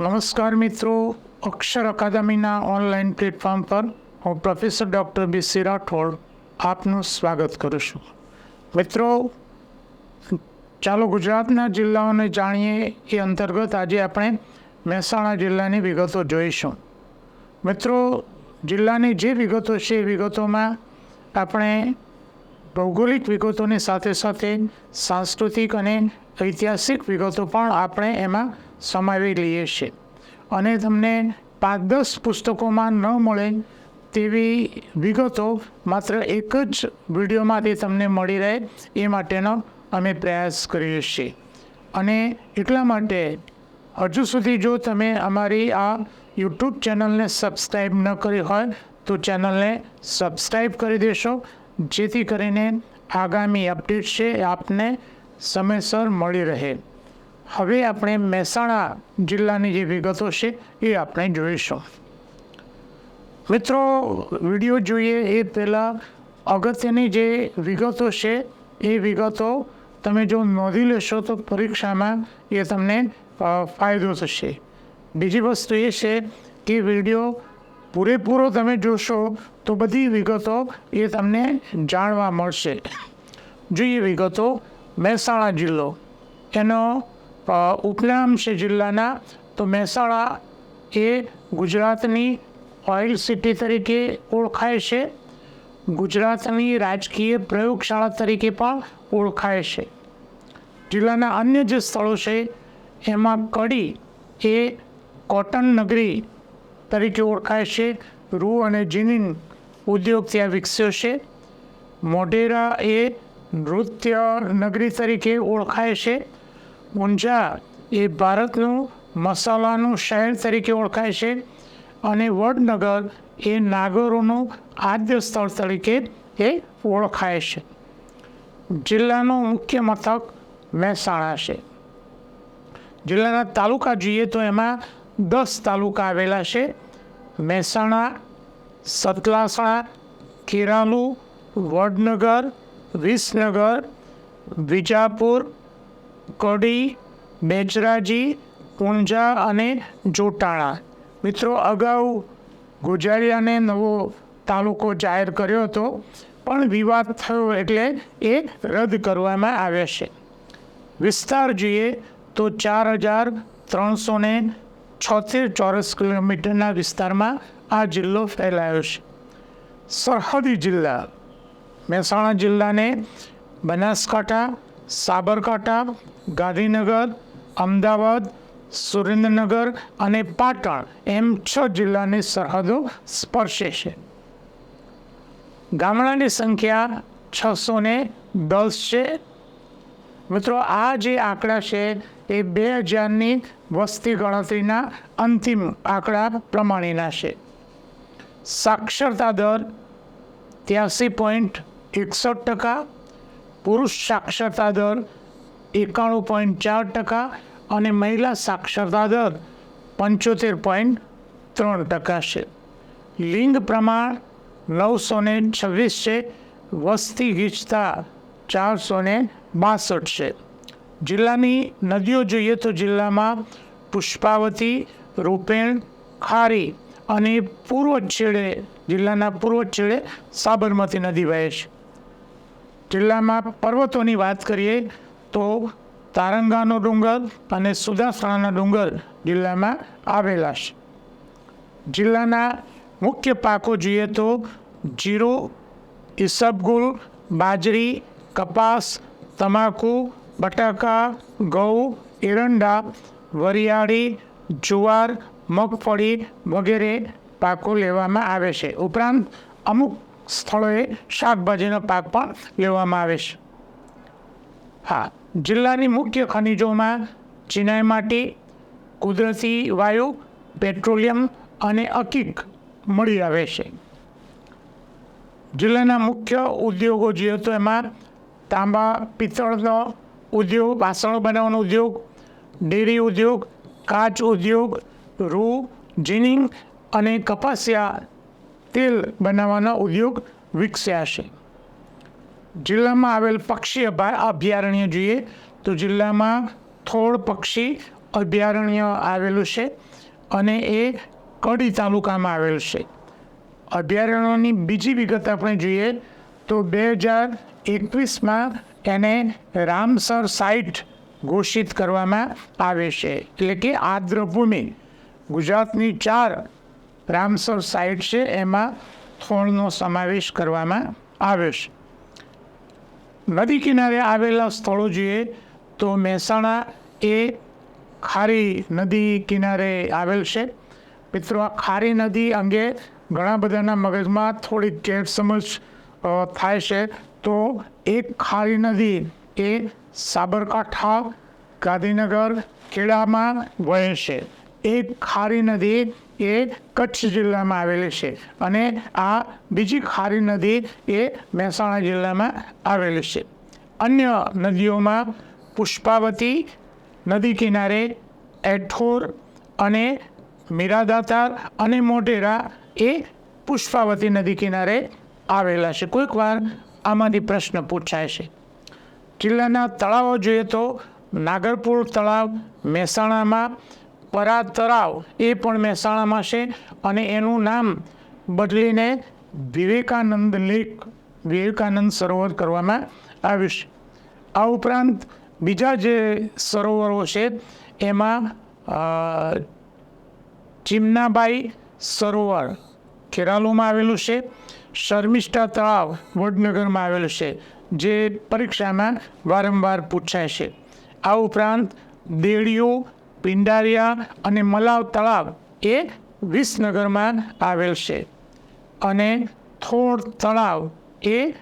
નમસ્કાર મિત્રો, અક્ષર અકાદમીના online platform પર હું professor doctor B C Rathod આપનું સ્વાગત કરું છું. મિત્રો, ચાલો ગુજરાતના જિલ્લાઓને જાણીએ, એ અંતર્ગત આજે આપણે મહેસાણા જિલ્લાની વિગતો જોઈશું. મિત્રો, જિલ્લાની જે વિગતો છે, એ વિગતોમાં આપણે ભૌગોલિક વિગતોની સાથે સાથે સાંસ્કૃતિક અને ઐતિહાસિક વિગતો પણ આપણે એમાં સમાવી લઈએ છીએ. અને તમને પાંચ દસ પુસ્તકોમાં ન મળે તેવી વિગતો માત્ર એક જ વિડીયોમાંથી તમને મળી રહે એ માટેનો અમે પ્રયાસ કરીએ છીએ. અને એટલા માટે હજુ સુધી જો તમે અમારી આ યુટ્યુબ ચેનલને સબસ્ક્રાઈબ ન કરી હોય તો ચેનલને સબસ્ક્રાઈબ કરી દેશો, જેથી કરીને આગામી અપડેટ છે આપને સમયસર મળી રહે. હવે આપણે મહેસાણા જિલ્લાની જે વિગતો છે એ આપણે જોઈશું. મિત્રો, વીડિયો જોઈએ એ પહેલાં અગત્યની જે વિગતો છે, એ વિગતો તમે જો નોંધી લેશો તો પરીક્ષામાં એ તમને ફાયદો થશે. બીજી વસ્તુ એ છે કે વીડિયો પૂરેપૂરો તમે જોશો તો બધી વિગતો એ તમને જાણવા મળશે. જોઈએ વિગતો, મહેસાણા જિલ્લો. એનો અ, ઉપનામ છે જિલ્લાના તો મહેસાણા એ ગુજરાતની ઓઇલ સિટી તરીકે ઓળખાય છે. ગુજરાતની રાજકીય પ્રયોગશાળા તરીકે પણ ઓળખાય છે. જિલ્લાના અન્ય જે સ્થળો છે એમાં કડી એ કોટન નગરી તરીકે ઓળખાય છે. રૂ અને જીનિન ઉદ્યોગ ત્યાં વિકસ્યો છે. મોઢેરા એ નૃત્ય નગરી તરીકે ઓળખાય છે. ઊંઝા એ ભારતનું મસાલાનું શહેર તરીકે ઓળખાય છે અને વડનગર એ નાગરોનું આદ્ય સ્થળ તરીકે એ ઓળખાય છે. જિલ્લાનું મુખ્ય મથક મહેસાણા છે. જિલ્લાના તાલુકા જોઈએ તો એમાં દસ તાલુકા આવેલા છે. મહેસાણા, સતલાસણા, ખેરાલુ, વડનગર, વિસનગર, વિજાપુર કડી બેચરાજી પૂંજા અને જોટાણા. મિત્રો, અગાઉ ગોજારિયાને નવો તાલુકો જાહેર કર્યો હતો, પણ વિવાદ થયો એટલે એ રદ કરવામાં આવે છે. વિસ્તાર જોઈએ તો ચાર હજાર ત્રણસો ને છોતેર ચોરસ કિલોમીટરના વિસ્તારમાં આ જિલ્લો ફેલાયો છે. સરહદી જિલ્લા, મહેસાણા જિલ્લાને બનાસકાંઠા, સાબરકાંઠા ગાંધીનગર, અમદાવાદ, સુરેન્દ્રનગર અને પાટણ એમ છ જિલ્લાની સરહદો સ્પર્શે છે. ગામડાની સંખ્યા છસો ને દસ છે. મિત્રો, આ જે આંકડા છે એ બે હજારની વસ્તી ગણતરીના અંતિમ આંકડા પ્રમાણેના છે. સાક્ષરતા દર ત્યાસી પોઈન્ટ એકસઠ ટકા, પુરુષ સાક્ષરતા દર એકાણું પોઈન્ટ ચાર ટકા અને મહિલા સાક્ષરતા દર પંચોતેર પોઈન્ટ ત્રણ ટકા છે. લિંગ પ્રમાણ નવસો ને છવ્વીસ છે, વસ્તી ગીચતા ચારસો ને બાસઠ છે. જિલ્લાની નદીઓ જોઈએ તો જિલ્લામાં પુષ્પાવતી, રૂપેણ, ખારી અને પૂર્વ છેડે, જિલ્લાના પૂર્વ છેડે સાબરમતી નદી વહે છે. જિલ્લામાં પર્વતોની વાત કરીએ તો તારંગાનો ડુંગર અને સુદાસણાના ડુંગર જિલ્લામાં આવેલા છે. જિલ્લાના મુખ્ય પાકો જોઈએ તો જીરું, ઈસબગુલ, બાજરી, કપાસ, તમાકુ, બટાકા, ઘઉં, એરંડા, વરિયાળી, જુવાર, મગફળી વગેરે પાકો લેવામાં આવે છે. ઉપરાંત અમુક સ્થળોએ શાકભાજીનો પાક પણ લેવામાં આવે છે. હા જિલ્લાની મુખ્ય ખનિજોમાં ચિનાઈ માટી, કુદરતી વાયુ, પેટ્રોલિયમ અને અકીક મળી આવે છે. જિલ્લાના મુખ્ય ઉદ્યોગો જોઈએ તો એમાં તાંબા, પિત્તળનો ઉદ્યોગ, વાસણો બનાવવાનો ઉદ્યોગ, ડેરી ઉદ્યોગ, કાચ ઉદ્યોગ, રૂ, જીનિંગ અને કપાસિયા તેલ બનાવવાના ઉદ્યોગ વિકસ્યા છે. જિલ્લામાં આવેલ પક્ષી અભા, અભયારણ્ય જોઈએ તો જિલ્લામાં થોળ પક્ષી અભયારણ્ય આવેલું છે અને એ કડી તાલુકામાં આવેલું છે. અભયારણ્યોની બીજી વિગત આપણે જોઈએ તો બે હજાર એકવીસમાં એને રામસર સાઇટ ઘોષિત કરવામાં આવે છે. એટલે કે આદ્રભૂમિ. ગુજરાતની ચાર રામસર સાઇટ છે, એમાં થોણનો સમાવેશ કરવામાં આવ્યો છે. નદી કિનારે આવેલા સ્થળો જોઈએ તો મહેસાણા એ ખારી નદી કિનારે આવેલ છે. મિત્રો, આ ખારી નદી અંગે ઘણા બધાના મગજમાં થોડીક ગેરસમજ થાય છે. તો એક ખારી નદી એ સાબરકાંઠા, ગાંધીનગર, ખેડામાં વહે છે. એક ખારી નદી એ કચ્છ જિલ્લામાં આવેલી છે અને આ બીજી ખારી નદી એ મહેસાણા જિલ્લામાં આવેલી છે. અન્ય નદીઓમાં પુષ્પાવતી નદી કિનારે એઠોર અને મીરાદાતાર અને મોઢેરા એ પુષ્પાવતી નદી કિનારે આવેલા છે. કોઈકવાર આમાંથી પ્રશ્ન પૂછાય છે. જિલ્લાના તળાવો જોઈએ તો નાગરપુર તળાવ, મહેસાણામાં પરા તળાવ એ પણ મહેસાણામાં છે અને એનું નામ બદલીને વિવેકાનંદ લેક વિવેકાનંદ સરોવર કરવામાં આવ્યું છે. આ ઉપરાંત બીજા જે સરોવરો છે, એમાં ચિમનાબાઈ સરોવર ખેરાલુમાં આવેલું છે, શર્મિષ્ઠા તળાવ વડનગરમાં આવેલું છે, જે પરીક્ષામાં વારંવાર પૂછાય છે. આ ઉપરાંત દેડીઓ પિંડારિયા અને મલાવ તળાવ એ વિસનગરમાં આવેલ છે. અને થોળ તળાવ એ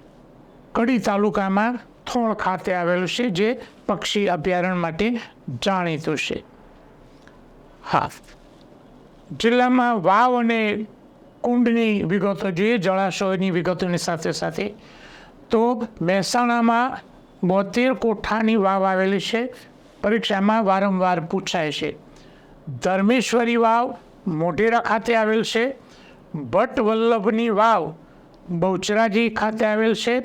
કડી તાલુકામાં થોળ ખાતે આવેલું છે, જે પક્ષી અભયારણ્ય માટે જાણીતું છે. હા. જિલ્લામાં વાવ અને કુંડની વિગતો જોઈએ, જળાશયોની વિગતોની સાથે સાથે. તો મહેસાણામાં બોતેર કોઠાની વાવ આવેલી છે. પરીક્ષામાં વારંવાર પૂછાય છે. ધર્મેશ્વરી વાવ મોઢેરા ખાતે આવેલ છે. ભટ્ટ વલ્લભની વાવ બહુચરાજી ખાતે આવેલ છે.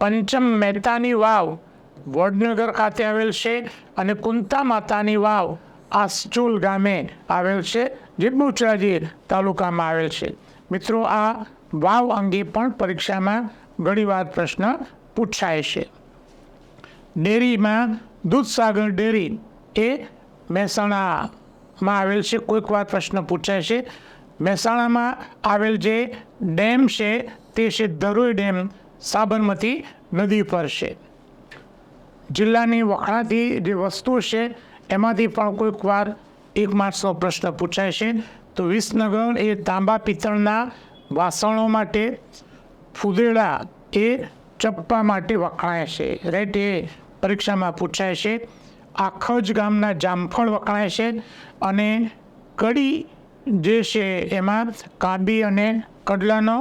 પંચમ મહેતાની વાવ વડનગર ખાતે આવેલ છે અને કુંતા માતાની વાવ આસચોલ ગામે આવેલ છે, જે બહુચરાજી તાલુકામાં આવેલ છે. મિત્રો, આ વાવ અંગે પણ પરીક્ષામાં ઘણીવાર પ્રશ્ન પૂછાય છે. ડેરીમાં દૂધસાગર ડેરી એ મહેસાણામાં આવેલ છે. કોઈક વાર પ્રશ્ન પૂછાય છે. મહેસાણામાં આવેલ જે ડેમ છે તે છે ધરોઈ ડેમ, સાબરમતી નદી પર છે. જિલ્લાની વખણાતી જે વસ્તુ છે એમાંથી પણ કોઈક વાર એક માર્ક્સનો પ્રશ્ન પૂછાય છે. તો વિસનગર એ તાંબા પિત્તળના વાસણો માટે, ફુદેડા એ ચપ્પા માટે વખણાય છે. રાઈટ એ પરીક્ષામાં પૂછાય છે. આખજ ગામના જામફળ વખણાય છે અને કડી જે છે એમાં કાબી અને કડલાનો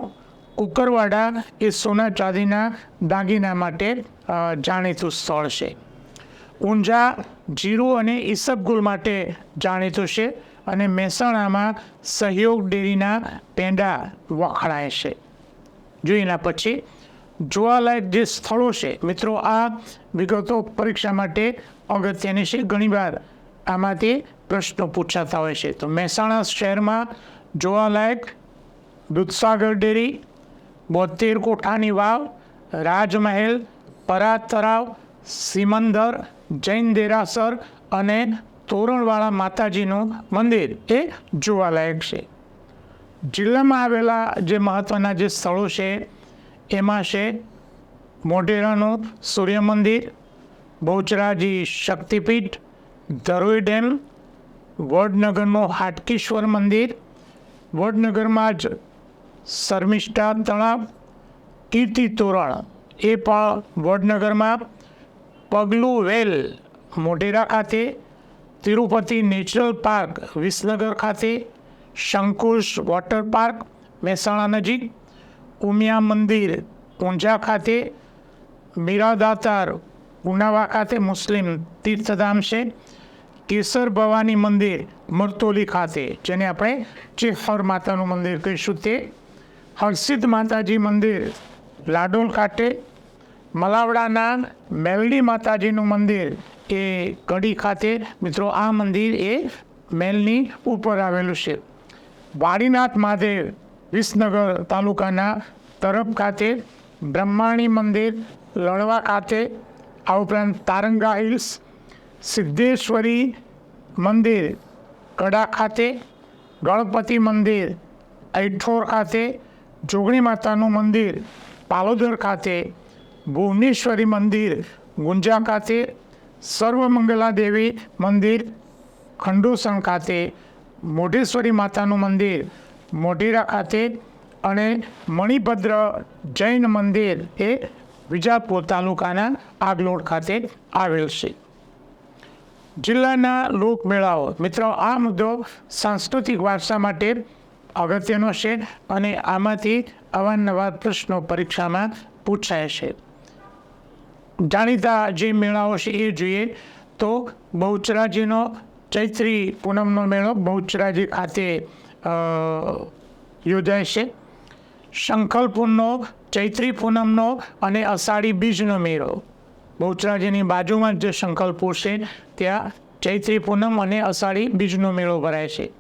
કુકરવાડા એ સોના ચાંદીના દાગીના માટે જાણીતું સ્થળ છે. ઊંઝા, જીરું અને ઈસબગુલ માટે જાણીતું છે અને મહેસાણામાં સહયોગ ડેરીના પેંડા વખણાય છે. જોઈના પછી જોવાલાયક જે સ્થળો છે, મિત્રો, આ વિગતો પરીક્ષા માટે અગત્યની છે. ઘણીવાર આમાંથી પ્રશ્નો પૂછાતા હોય છે. તો મહેસાણા શહેરમાં જોવાલાયક દૂધસાગર ડેરી, બોતેર કોઠાની વાવ, રાજમહેલ પરાત તળાવ, સિમંદર, જૈન દેરાસર અને તોરણવાળા માતાજીનું મંદિર એ જોવાલાયક છે. જિલ્લામાં આવેલા જે મહત્ત્વના જે સ્થળો છે એમાં છે મોઢેરાનું સૂર્ય મંદિર બહુચરાજી શક્તિપીઠ, ધરોઈ ડેમ, વડનગરનું હાટકેશ્વર મંદિર, વડનગરમાં જ શર્મિષ્ઠા તળાવ, કીર્તિ તોરણ, એ પણ વડનગરમાં પગલું વેલ મોઢેરા ખાતે, તિરુપતિ નેચરલ પાર્ક વિસનગર ખાતે, શંકુશ વોટર પાર્ક મહેસાણા નજીક ઉમિયા મંદિર ઊંઝા ખાતે મીરાદાતાર ઉનાવા ખાતે મુસ્લિમ તીર્થધામ છે કેસર ભવાની મંદિર, મરતોલી ખાતે, જેને આપણે ચેહર માતાનું મંદિર કહીશું તે. હરસિદ્ધ માતાજી મંદિર, લાડોલ ખાતે મલાવડાના મેલડી માતાજીનું મંદિર એ કડી ખાતે. મિત્રો, આ મંદિર એ મેલની ઉપર આવેલું છે. વાડીનાથ મહાદેવ વિસનગર તાલુકાના તરફ ખાતે બ્રહ્માણી મંદિર લણવા ખાતે આ ઉપરાંત તારંગા હિલ્સ, સિદ્ધેશ્વરી મંદિર, કડા ખાતે, ગણપતિ મંદિર ઐઠોર ખાતે, જોગણી માતાનું મંદિર, પાલોદર ખાતે, ભુવનેશ્વરી મંદિર, ગુંજા ખાતે, સર્વમંગલા દેવી મંદિર, ખંડોસણ ખાતે, મોઢેશ્વરી માતાનું મંદિર મોઢેરા ખાતે અને મણિભદ્ર જૈન મંદિર એ વિજાપુર તાલુકાના આગલોડ ખાતે આવેલ છે. જિલ્લાના લોકમેળાઓ, મિત્રો, આ મુદ્દો સાંસ્કૃતિક વારસા માટે અગત્યનો છે અને આમાંથી અવારનવાર પ્રશ્નો પરીક્ષામાં પૂછાય છે. જાણીતા જે મેળાઓ છે એ જોઈએ તો બહુચરાજીનો ચૈત્રી પૂનમનો મેળો બહુચરાજી ખાતે યોજાય છે. શંખલપુરનો ચૈત્રી પૂનમનો અને અષાઢી બીજનો મેળો. બહુચરાજીની બાજુમાં જ શંખલપુર છે ત્યાં ચૈત્રી પૂનમ અને અષાઢી બીજનો મેળો ભરાય છે.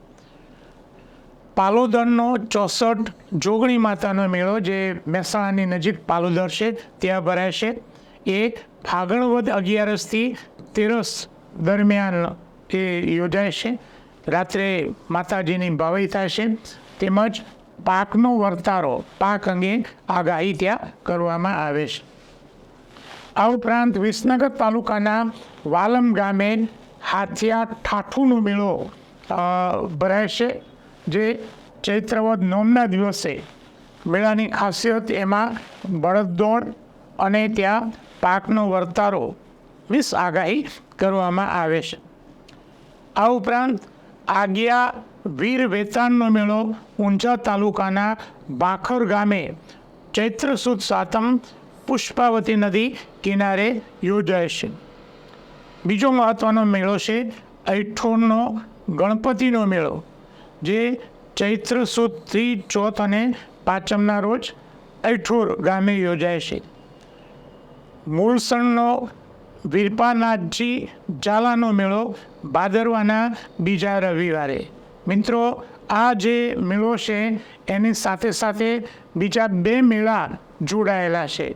પાલોદરનો ચોસઠ જોગણી માતાનો મેળો, જે મહેસાણાની નજીક પાલોદર છે, ત્યાં ભરાય છે. એ ફાગણવદ અગિયારસથી તેરસ દરમિયાન એ યોજાય છે. રાત્રે માતાજીની ભવાઈ થશે તેમજ પાકનો વર્તારો, પાક અંગે આગાહી ત્યાં કરવામાં આવે છે. આ ઉપરાંત વિસનગર તાલુકાના વાલમ ગામે હાથિયા ઠાઠુનો મેળો ભરાય છે જે ચૈત્રવદ નોમના દિવસે મેળાની ખાસિયત એમાં બળદદોડ અને ત્યાં પાકનો વર્તારો વિશ આગાહી કરવામાં આવે છે. આ ઉપરાંત આગિયા વીર વેતાણનો મેળો ઊંઝા તાલુકાના બાખર ગામે ચૈત્ર સુદ સાતમ પુષ્પાવતી નદી કિનારે યોજાય છે. બીજો મહત્ત્વનો મેળો છે ઐઠોરનો ગણપતિનો મેળો, જે ચૈત્ર સુદ ત્રી ચોથ અને પાંચમના રોજ ઐઠોર ગામે યોજાય છે. મૂળસણનો વીરપાનાથજી ઝાલાનો મેળો ભાદરવાના બીજા રવિવારે. મિત્રો, આ જે મેળો છે, એની સાથે સાથે બીજા બે મેળા જોડાયેલા છે.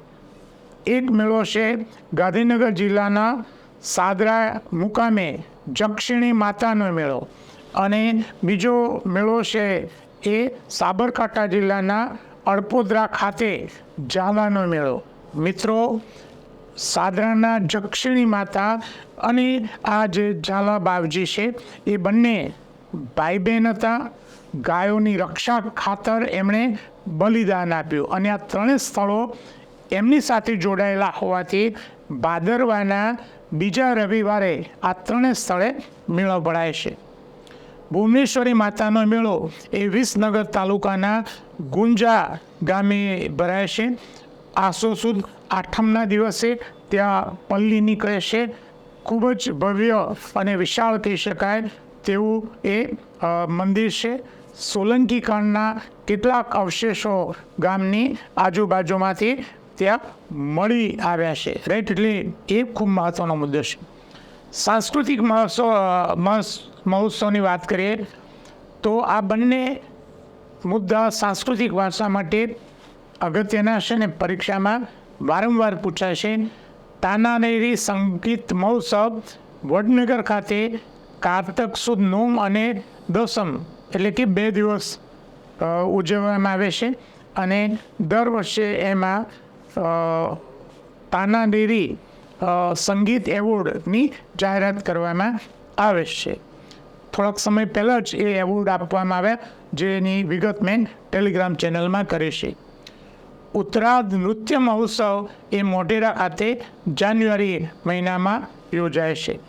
એક મેળો છે ગાંધીનગર જિલ્લાના સાદરા મુકામે જક્ષિણી માતાનો મેળો અને બીજો મેળો છે એ સાબરકાંઠા જિલ્લાના અડપોદરા ખાતે ઝાલાનો મેળો. મિત્રો સાદરાના જક્ષિણી માતા અને આ જે ઝાલા બાવજી છે, એ બંને ભાઈ બહેન હતા. ગાયોની રક્ષા ખાતર એમણે બલિદાન આપ્યું અને આ ત્રણેય સ્થળો એમની સાથે જોડાયેલા હોવાથી ભાદરવાના બીજા રવિવારે આ ત્રણેય સ્થળે મેળો ભરાય છે. ભુવનેશ્વરી માતાનો મેળો એ વિસનગર તાલુકાના ગુંજા ગામે ભરાય છે. આસો સુદ આઠમના દિવસે ત્યાં પલ્લી નીકળે ખૂબ જ ભવ્ય અને વિશાળ કહી શકાય તેવું એ મંદિર છે. સોલંકી કાળના કેટલાક અવશેષો ગામની આજુબાજુમાંથી ત્યાં મળી આવ્યા છે. રાઈટ એટલે એ ખૂબ મહત્ત્વનો મુદ્દો છે. સાંસ્કૃતિક મહોત્સવ મહોત્સવની વાત કરીએ, તો આ બંને મુદ્દા સાંસ્કૃતિક વારસા માટે અગત્યના છે ને પરીક્ષામાં વારંવાર પૂછાય છે તાનાનેરી સંગીત મહોત્સવ વડનગર ખાતે કારતક સુદ નોમ અને દસમ એટલે કે બે દિવસ ઉજવવામાં આવે છે અને દર વર્ષે એમાં તાનાનેરી સંગીત એવોર્ડની જાહેરાત કરવામાં આવે છે. થોડાક સમય પહેલાં જ એ એવોર્ડ આપવામાં આવ્યા જેની વિગત મેં ટેલિગ્રામ ચેનલમાં કરી છે. ઉત્તરાધ નૃત્ય મહોત્સવ એ મોઢેરા ખાતે જાન્યુઆરી મહિનામાં યોજાય છે.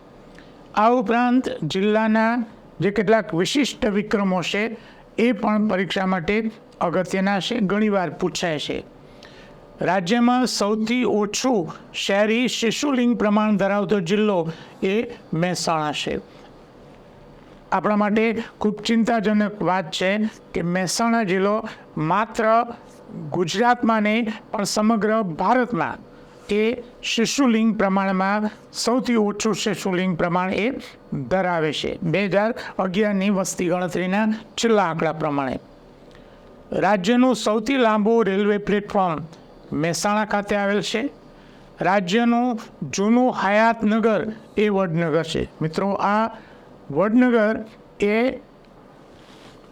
આ ઉપરાંત જિલ્લાના જે કેટલાક વિશિષ્ટ વિક્રમો છે એ પણ પરીક્ષા માટે અગત્યના છે, ઘણીવાર પૂછાય છે. રાજ્યમાં સૌથી ઓછું શહેરી શિશુલિંગ પ્રમાણ ધરાવતો જિલ્લો એ મહેસાણા છે. આપણા માટે ખૂબ ચિંતાજનક વાત છે કે મહેસાણા જિલ્લો માત્ર ગુજરાતમાં નહીં પણ સમગ્ર ભારતમાં એ શિશુલિંગ પ્રમાણમાં સૌથી ઓછું શિશુલિંગ પ્રમાણ એ ધરાવે છે. બે હજાર અગિયારની વસ્તી ગણતરીના છેલ્લા આંકડા પ્રમાણે. રાજ્યનું સૌથી લાંબુ રેલવે પ્લેટફોર્મ મહેસાણા ખાતે આવેલ છે. રાજ્યનું જૂનું હયાતનગર એ વડનગર છે. મિત્રો, આ વડનગર એ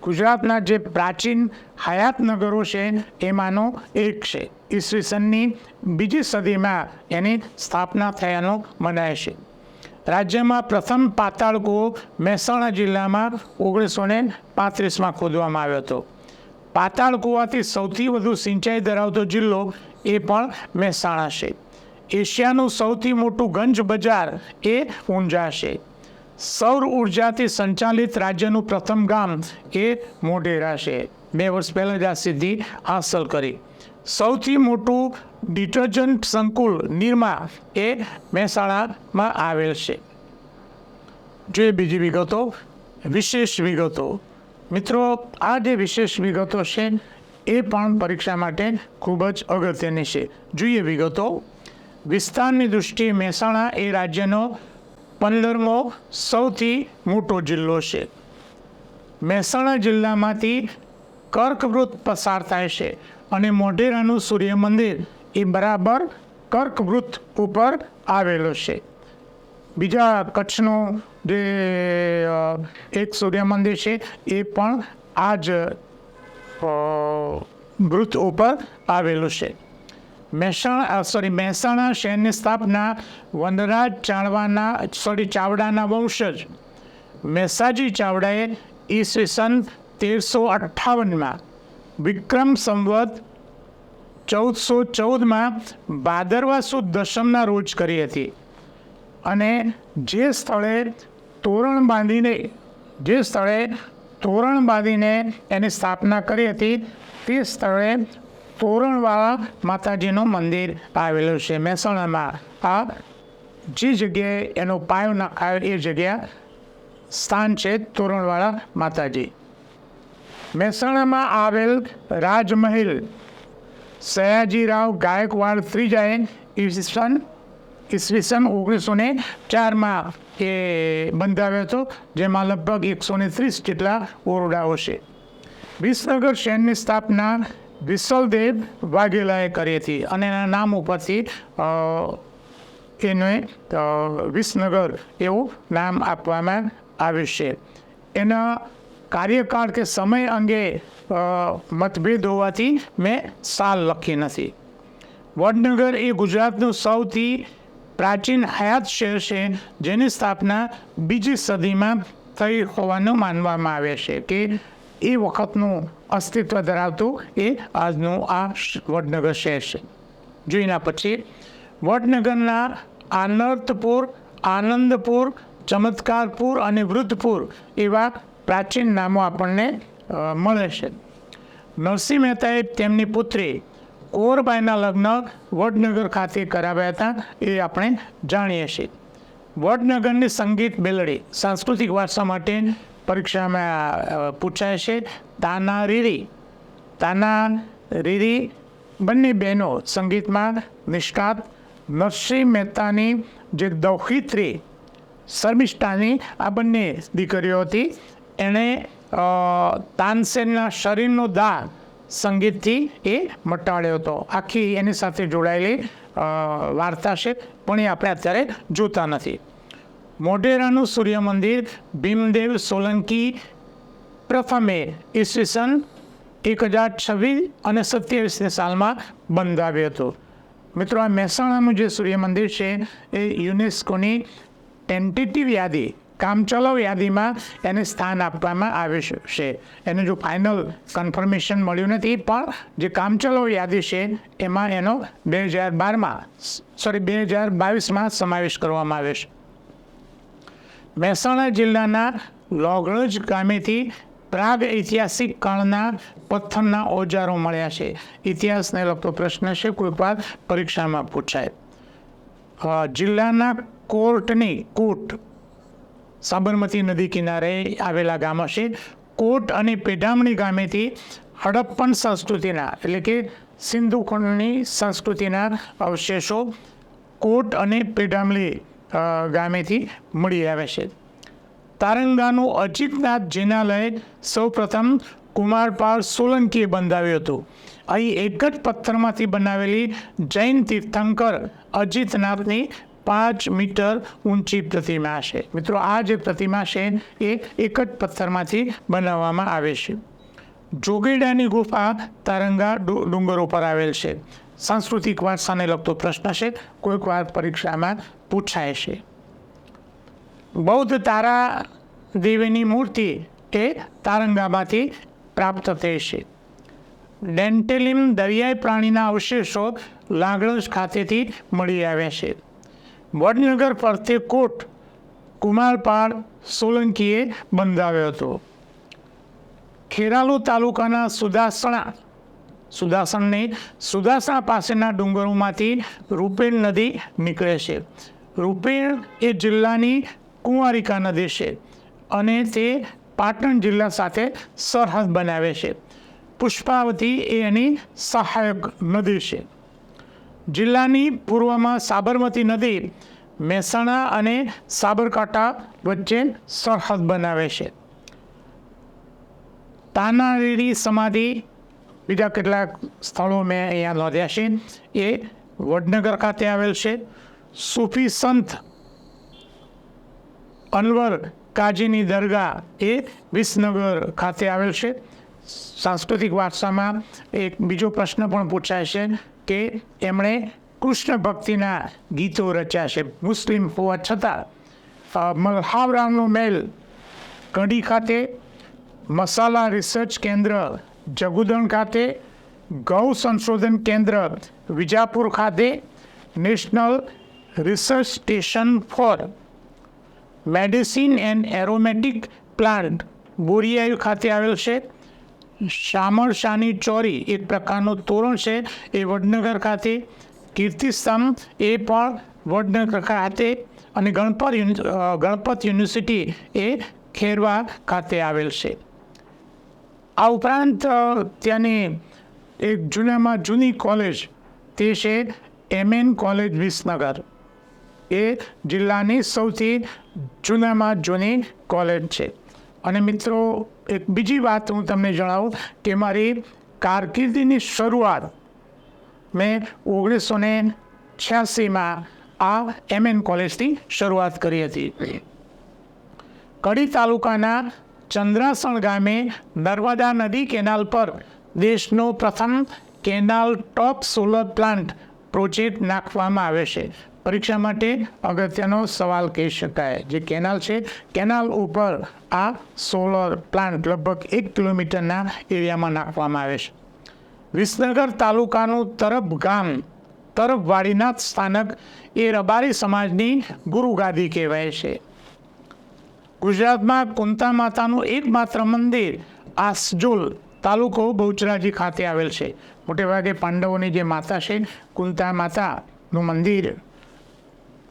ગુજરાતના જે પ્રાચીન હયાતનગરો છે, એમાંનો એક છે. ઈસવીસનની બીજી સદીમાં એની સ્થાપના થયાનો મનાય છે. રાજ્યમાં પ્રથમ પાતાળ કૂવો મહેસાણા જિલ્લામાં ઓગણીસો ને પાંત્રીસમાં ખોદવામાં આવ્યો હતો. પાતાળ કૂવાથી સૌથી વધુ સિંચાઈ ધરાવતો જિલ્લો એ પણ મહેસાણા છે. એશિયાનું સૌથી મોટું ગંજ બજાર એ ઊંઝા છે. સૌર ઉર્જાથી સંચાલિત રાજ્યનું પ્રથમ ગામ એ મોઢેરા છે. બે વર્ષ પહેલાં જ આ સિદ્ધિ હાંસલ કરી. સૌથી મોટું ડિટર્જન્ટ સંકુલ નિરમા એ મહેસાણામાં આવેલ છે. જોઈએ બીજી વિગતો, વિશેષ વિગતો. મિત્રો, આ જે વિશેષ વિગતો છે, એ પણ પરીક્ષા માટે ખૂબ જ અગત્યની છે. જોઈએ વિગતો. વિસ્તારની દૃષ્ટિએ મહેસાણા એ રાજ્યનો પંદરમો સૌથી મોટો જિલ્લો છે. મહેસાણા જિલ્લામાંથી કર્કવૃત પસાર થાય છે અને મોઢેરાનું સૂર્ય મંદિર એ બરાબર કર્કવૃત ઉપર આવેલું છે. બીજા કચ્છનું જે એક સૂર્ય મંદિર છે એ પણ આ જ વૃત ઉપર આવેલું છે. મહેસાણા સોરી મહેસાણા, શહેરની સ્થાપના, વનરાજ ચાવડાના સોરી ચાવડાના વંશજ. મહેસાજી ચાવડાએ ઈસવીસન તેરસો અઠ્ઠાવનમાં વિક્રમ સંવત ચૌદસો ચૌદમાં ભાદરવા સુદ દશમના રોજ કરી હતી. અને જે સ્થળે તોરણ બાંધીને, જે સ્થળે તોરણ બાંધીને એની સ્થાપના કરી હતી, તે સ્થળે તોરણવાળા માતાજીનું મંદિર આવેલું છે મહેસાણામાં. આ જે જગ્યાએ એનો પાયો નાખાયો એ જગ્યા સ્થાન છે તોરણવાળા માતાજી. મહેસાણામાં આવેલ રાજમહેલ સયાજીરાવ ગાયકવાડ ત્રીજાએ ઈસવીસન ઈસવીસન ઓગણીસો ને ચારમાં એ બંધાવ્યો હતો, જેમાં લગભગ એકસો ને ત્રીસ જેટલા ઓરડાઓ છે. વિસનગર શહેરની સ્થાપના વિસલદેવ વાઘેલાએ કરી હતી અને એના નામ ઉપરથી એને વિસનગર એવું નામ આપવામાં આવ્યું છે. એના કાર્યકાળ કે સમય અંગે મતભેદ હોવાથી મેં સાલ લખી નથી. વડનગર એ ગુજરાતનું સૌથી પ્રાચીન હયાત શહેર છે, જેની સ્થાપના બીજી સદીમાં થઈ હોવાનું માનવામાં આવે છે કે એ વખતનું અસ્તિત્વ ધરાવતું એ આજનું આ વડનગર શહેર છે. જોઈના પછી વડનગરના આનર્થપુર, આનંદપુર, ચમત્કારપુર અને વૃદ્ધપુર એવા પ્રાચીન નામો આપણને મળે છે. નરસિંહ મહેતાએ તેમની પુત્રી કોરબાઈના લગ્ન વડનગર ખાતે કરાવ્યા હતા એ આપણે જાણીએ છીએ. વડનગરની સંગીત બેલડી, સાંસ્કૃતિક વારસા માટે પરીક્ષામાં પૂછાય છે, તાના રીરી તાના રીરી બંને બહેનો સંગીતમાં નિષ્ણાત નરસિંહ મહેતાની જે દૌહિત્રી શર્મિષ્ઠાની આ બંને દીકરીઓ હતી, એણે તાનસેનના શરીરનો દાહ સંગીતથી એ મટાડ્યો હતો. આખી એની સાથે જોડાયેલી વાર્તા છે, પણ એ આપણે અત્યારે જોતા નથી. મોઢેરાનું સૂર્ય મંદિર ભીમદેવ સોલંકી પ્રથમે ઈસવીસન એક હજાર છવ્વીસ અને સત્યાવીસની સાલમાં બંધાવ્યું હતું. મિત્રો, આ મહેસાણાનું જે સૂર્ય મંદિર છે, એ યુનેસ્કોની ટેન્ટેટિવ યાદી, કામચલાઉ યાદીમાં એને સ્થાન આપવામાં આવ્યું છે. એનું જો ફાઇનલ કન્ફર્મેશન મળ્યું નથી, પણ જે કામચલાઉ યાદી છે, એમાં એનો બે હજાર બારમાં સોરી બે હજાર બાવીસમાં સમાવેશ કરવામાં આવ્યો છે. મહેસાણા જિલ્લાના લોગળજ ગામેથી પ્રાગ ઐતિહાસિક કાળના પથ્થરના ઓજારો મળ્યા છે. ઇતિહાસને લગતો પ્રશ્ન છે કોઈ પરીક્ષામાં પૂછાય. જિલ્લાના કોર્ટની કોટ સાબરમતી નદી કિનારે આવેલા ગામ છે. કોટ અને પેઢામણી ગામેથી હડપ્પન સંસ્કૃતિના એટલે કે સિંધુ ખંડની સંસ્કૃતિના અવશેષો કોટ અને અ, ગામેથી મળી આવે છે. તારંગાનું અજીતનાથ જિનાલય સૌપ્રથમ કુમારપાળ સોલંકીએ બંધાવ્યું હતું. અહીં એક જ પથ્થરમાંથી બનાવેલી જૈન તીર્થંકર અજીતનાથની પાંચ મીટર ઊંચી પ્રતિમા છે. મિત્રો, આ જે પ્રતિમા છે, એ એક જ પથ્થરમાંથી બનાવવામાં આવે છે. જોગીડાની ગુફા તારંગા ડુંગર ઉપર આવેલ છે. સાંસ્કૃતિક વારસાને લગતો પ્રશ્ન છે, કોઈક વાર પરીક્ષામાં પૂછાય છે. બૌદ્ધ તારા દેવીની મૂર્તિ એ તારંગામાંથી પ્રાપ્ત થઈ છે. ડેન્ટેલિમ દરિયાઈ પ્રાણીના અવશેષો લાગણજ ખાતેથી મળી આવ્યા છે. વડનગર ફરતે કોટ કુમારપાળ સોલંકીએ બંધાવ્યો હતો. ખેરાલુ તાલુકાના સુદાસણા સુદાસણની સુદાસણા પાસેના ડુંગરોમાંથી રૂપેણ નદી નીકળે છે. રૂપેણ એ જિલ્લાની કુંવારિકા નદી છે અને તે પાટણ જિલ્લા સાથે સરહદ બનાવે છે. પુષ્પાવતી એ એની સહાયક નદી છે. જિલ્લાની પૂર્વમાં સાબરમતી નદી મહેસાણા અને સાબરકાંઠા વચ્ચે સરહદ બનાવે છે. તાનારીરી સમાધિ બીજા કેટલાક સ્થળો મેં અહીંયા નોંધ્યા છે. એ વડનગર ખાતે આવેલ છે. સૂફી સંત અનવર કાજીની દરગાહ એ વિસનગર ખાતે આવેલ છે. સાંસ્કૃતિક વારસામાં એક બીજો પ્રશ્ન પણ પૂછાય છે કે એમણે કૃષ્ણ ભક્તિના ગીતો રચ્યા છે. મુસ્લિમ હોવા છતાં મલ્હાવરામનો મેલ કઢી ખાતે મસાલા રિસર્ચ કેન્દ્ર જગુદણ ખાતે ગૌ સંશોધન કેન્દ્ર વિજાપુર ખાતે national research station for medicine and aromatic plant બોરિયાયુ ખાતે આવેલ છે. શામળ શાની ચોરી એક પ્રકારનું તોરણ છે એ વડનગર ખાતે. કીર્તિસ્તંભ એ પણ વડનગર ખાતે અને ગણપત યુનિ- ગણપત યુનિવર્સિટી એ ખેરવા ખાતે આવેલ છે. આ ઉપરાંત ત્યાંની એક જૂનામાં જૂની કોલેજ તે છે એમએન કોલેજ વિસનગર. એ જિલ્લાની સૌથી જૂનામાં જૂની કોલેજ છે. અને મિત્રો, એક બીજી વાત હું તમને જણાવું કે મારી કારકિર્દીની શરૂઆત મેં ઓગણીસો ને છ્યાસીમાં આ એમએન કોલેજથી શરૂઆત કરી હતી. કડી તાલુકાના ચંદ્રાસણ ગામે નર્મદા નદી કેનાલ પર દેશનો પ્રથમ canal top solar plant project નાખવામાં આવે છે. પરીક્ષા માટે અગત્યનો સવાલ કહી શકાય. જે કેનાલ છે, કેનાલ ઉપર આ સોલર પ્લાન્ટ લગભગ એક કિલોમીટરના એરિયામાં નાખવામાં આવે છે. વિસનગર તાલુકાનું તરફ ગામ, તરફ વાડીનાથ સ્થાનક એ રબારી સમાજની ગુરુગાદી કહેવાય છે. ગુજરાતમાં કુંતા માતાનું એકમાત્ર મંદિર આસજોલ તાલુકો બહુચરાજી ખાતે આવેલ છે. મોટેભાગે પાંડવોની જે માતા છે, કુંતા માતાનું મંદિર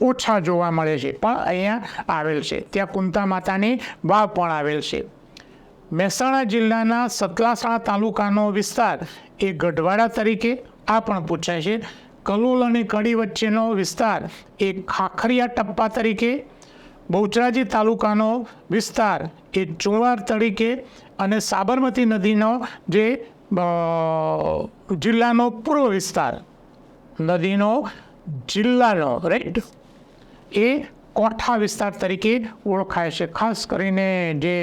ઓછા જોવા મળે છે, પણ અહીંયા આવેલ છે. ત્યાં કુંતા માતાની વાવ પણ આવેલ છે. મહેસાણા જિલ્લાના સતલાસણા તાલુકાનો વિસ્તાર એ ગઢવાડા તરીકે આ પણ પૂછાય છે. કલોલ અને કડી વચ્ચેનો વિસ્તાર એ ખાખરિયા ટપ્પા તરીકે બહુચરાજી તાલુકાનો વિસ્તાર એ ચુંવાર તરીકે અને સાબરમતી નદીનો જે જિલ્લાનો પૂર્વ વિસ્તાર, નદીનો જિલ્લાનો રાઈટ એ કોઠા વિસ્તાર તરીકે ઓળખાય છે. ખાસ કરીને જે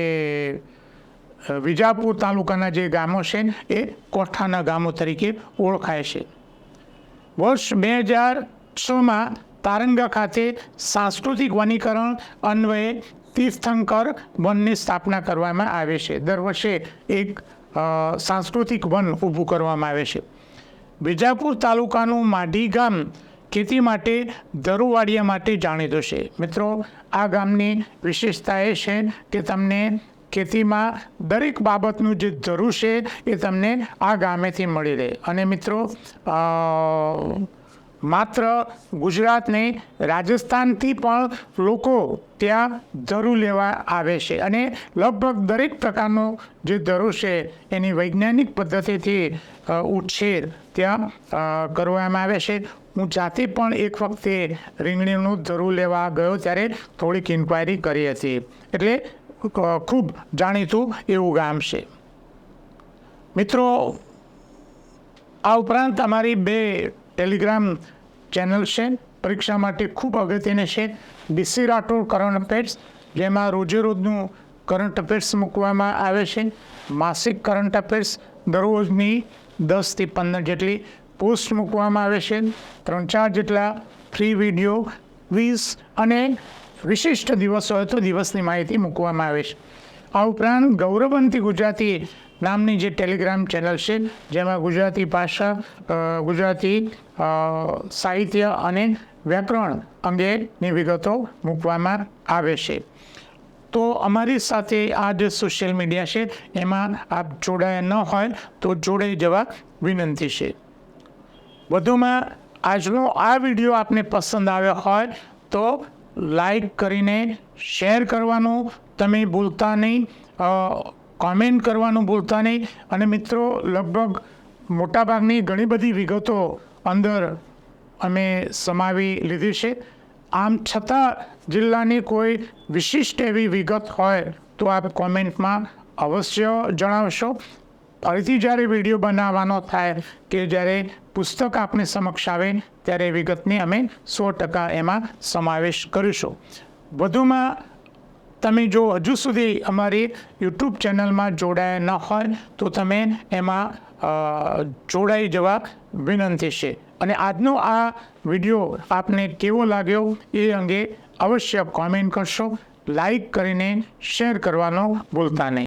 વિજાપુર તાલુકાના જે ગામો છે એ કોઠાના ગામો તરીકે ઓળખાય છે. વર્ષ બે હજાર છમાં તારંગા ખાતે સાંસ્કૃતિક વનીકરણ અન્વયે તીર્થંકર વનની સ્થાપના કરવામાં આવે છે. દર વર્ષે એક સાંસ્કૃતિક વન ઊભું કરવામાં આવે છે. વિજાપુર તાલુકાનું માઢી ગામ ખેતી માટે દરુવાડિયા માટે જાણીતું છે. મિત્રો, આ ગામની વિશેષતા એ છે કે તમને ખેતીમાં દરેક બાબતનું જે જરૂર છે એ તમને આ ગામેથી મળી રહે. અને મિત્રો માત્ર ગુજરાત નહીં, રાજસ્થાનથી પણ લોકો ત્યાં ધરું લેવા આવે છે. અને લગભગ દરેક પ્રકારનો જે ધરું છે, એની વૈજ્ઞાનિક પદ્ધતિથી ઉછેર ત્યાં કરવામાં આવે છે. હું જાતે પણ એક વખતે રીંગણીનું ધરું લેવા ગયો ત્યારે થોડીક ઇન્ક્વાયરી કરી હતી. એટલે ખૂબ જાણીતું એવું ગામ છે. મિત્રો, આ ઉપરાંત અમારી બે ટેલિગ્રામ ચેનલ છે. પરીક્ષા માટે ખૂબ અગત્યની છે. બીસી રાઠોડ કરંટ અફેર્સ જેમાં રોજે રોજનું કરંટ અફેર્સ મૂકવામાં આવે છે. માસિક કરંટ અફેર્સ દરરોજની દસથી પંદર જેટલી પોસ્ટ મૂકવામાં આવે છે. ત્રણ ચાર જેટલા ફ્રી વીડિયો ક્વિઝ અને વિશિષ્ટ દિવસો હોય તો દિવસની માહિતી મૂકવામાં આવે છે. આ ઉપરાંત ગૌરવંતી ગુજરાતી નામની જે ટેલિગ્રામ ચેનલ છે, જેમાં ગુજરાતી ભાષા ગુજરાતી સાહિત્ય અને વ્યાકરણ અંગેની વિગતો મૂકવામાં આવે છે. તો અમારી સાથે આ જે સોશિયલ મીડિયા છે, એમાં આપ જોડાયા ન હોય તો જોડાઈ જવા વિનંતી છે. વધુમાં આજનો આ વીડિયો આપને પસંદ આવ્યો હોય તો લાઈક કરીને શેર કરવાનું તમે ભૂલતા નહીં. કોમેન્ટ કરવાનું ભૂલતા નહીં. અને મિત્રો, લગભગ મોટાભાગની ઘણી બધી વિગતો અંદર અમે સમાવી લીધી છે. આમ છતાં જિલ્લાની કોઈ વિશિષ્ટ એવી વિગત હોય તો આપ કોમેન્ટમાં અવશ્ય જણાવશો. ફરીથી જ્યારે વીડિયો બનાવવાનો થાય કે જ્યારે પુસ્તક આપની સમક્ષ આવે, ત્યારે વિગતની અમે સો ટકા એમાં સમાવેશ કરીશું. વધુમાં તમે જો હજુ સુધી અમારી યુટ્યુબ ચેનલમાં જોડાયા ન હોય, તો તમે એમાં જોડાઈ જવા વિનંતી છે. અને આજનો આ વીડિયો આપને કેવો લાગ્યો એ અંગે અવશ્ય કોમેન્ટ કરશો. લાઈક કરીને શેર કરવાનો ભૂલતા નહીં.